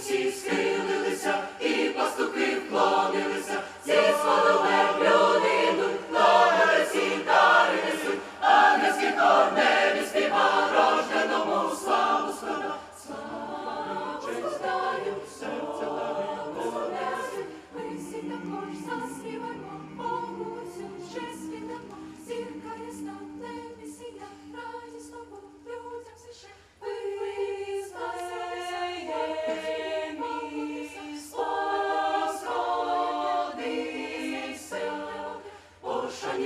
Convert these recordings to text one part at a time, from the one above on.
всі схили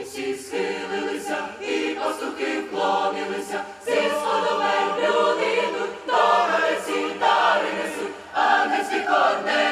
всі схилилися і пастухи вклонилися, зі сходове людину, йдуть, до гарці дари несуть, ангельські корне.